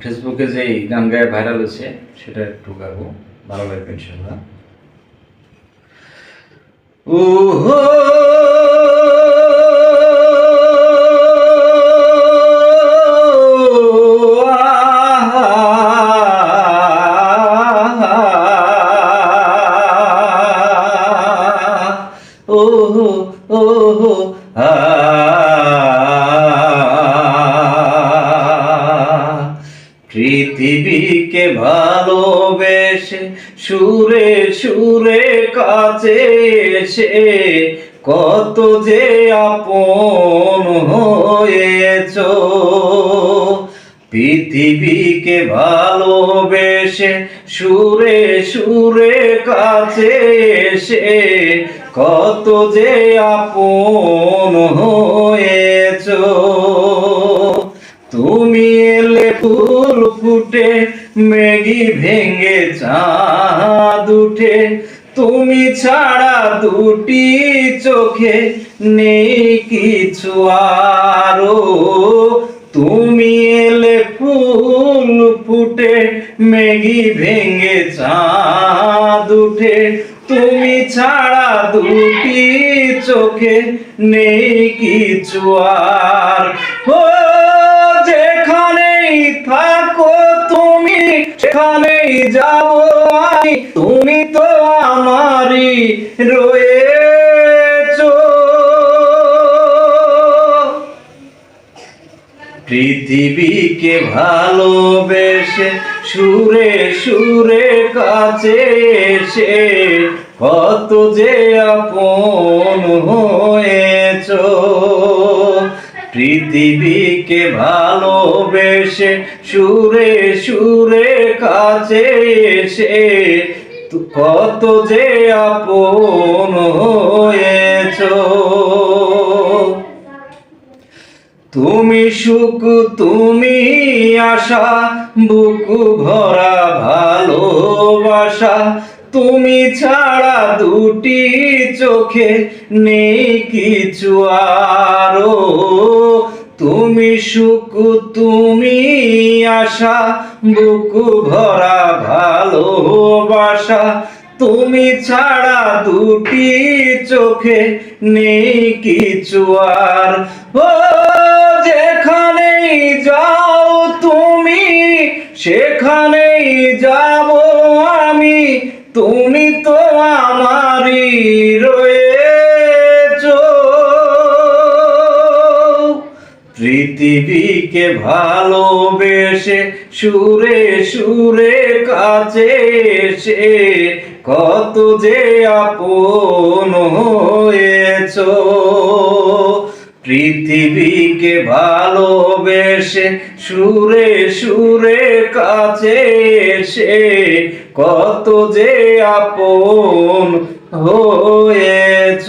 ফেসবুকে যে গান গায়ে ভাইরাল হয়েছে, সেটা একটু গাবো ভালো লাগবে ইনশাল্লাহ। ওহো ওহো ওহো আ পৃথিবীকে ভালোবেসে সুরে সুরে কাছে এসে কত যে আপন হয়েছ। পৃথিবীকে ভালোবেসে সুরে সুরে কাছে এসে কত যে আপন হয়েছ। তুমি এলে ফুল ফুটে, মেঘি ভেঙে চাঁদ উঠে। তুমি ছাড়া দুটি চোখে নেই কিছু আরও। তুমি এলে ফুল ফুটে, মেঘি ভেঙে চাঁদ উঠে। তুমি ছাড়া দুটি চোখে নেই কিছু আর। থাকো তুমি, সেখানেই যাব আমি। তুমি তো আমারই রয়েছো। পৃথিবীকে ভালোবেসে সুরে সুরে কাছে এসে কত যে আপন হয়েছ। পৃথিবীকে ভালোবেসে সুরে সুরে কাছে এসে কত যে আপন হয়েছ। তুমি সুখ, তুমি আশা, বুকু ভরা ভালোবাসা তুমি ছাড়া দুটি চোখে নেই কিছু আরও। তুমি সুখ, তুমি আশা, বুকু ভরা ভালোবাসা। তুমি ছাড়া দুটি চোখে নেই কিছু আর। ও, যেখানেই যাও তুমি, সেখানেই যাব আমি। তুমি তো আমারই রয়েছ। পৃথিবীকে ভালোবেসে সুরে সুরে কাছে এসে কত যে আপন হয়েছ। পৃথিবীকে ভালোবেসে সুরে সুরে কাছে এসে কত যে আপন হয়েছ।